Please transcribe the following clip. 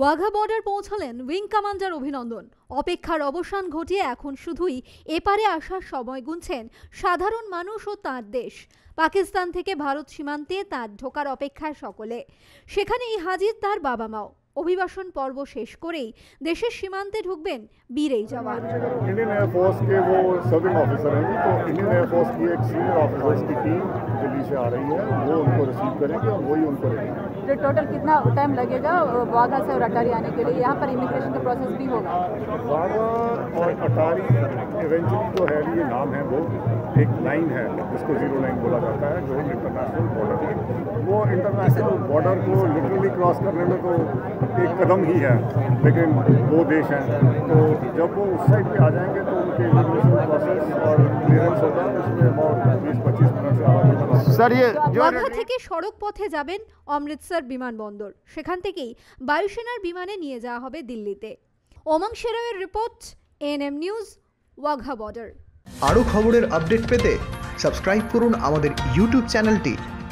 Wagah border পৌঁছালেন wing commander Abhinandan. অপেক্ষার অবসান ঘটিয়ে এখন শুধুই এপারে আসার সময় গুনছেন সাধারণ মানুষ ও তাঁর দেশ। পাকিস্তান থেকে ভারত সীমান্তে তাঁর ঢোকার অপেক্ষায় সকলে। সেখানেই হাজির তার বাবা মাও অভিবাসন পর্ব শেষ করেই দেশের সীমান্তে ঢুকবেন বীর এই জওয়ান इंडियन एयरफोर्स के वो सर्विंग ऑफिसर हैं तो इंडियन एयरफोर्स की एक सीनियर ऑफिसर्स की टीम दिल्ली से आ रही है वो उनको रिसीव करेंगे और वही उनको लेंगे जो टोटल कितना टाइम लगेगा वाघा से और अटारी आने के लिए यहाँ पर इमिग्रेशन का प्रोसेस भी होगा वाघा और अटारी इवेंचुअली जो है ये नाम है वो एक लाइन है जिसको जीरो लाइन बोला जाता है जो इंटरनेशनल बॉर्डर है वो इंटरनेशनल बॉर्डर को लिटरली क्रॉस करने में तो एक कदम ही है लेकिन दो देश हैं तो जब वो उस साइड पे आ जाएंगे तो उनके इमिग्रेशन प्रोसेस और क्लियरेंस होगा उसमें और बीस पच्चीस मिनट से आगे बना सर ये जो ওয়াঘা থেকে সড়ক পথে যাবেন অমৃতসর বিমানবন্দর সেখান থেকেই বায়ুসেনার বিমানে নিয়ে যাওয়া হবে দিল্লিতে UMANG শেরাওয়ের report N M news Wagah border আরও খবরের আপডেট পেতে সাবস্ক্রাইব করুন আমাদের ইউটিউব চ্যানেলটি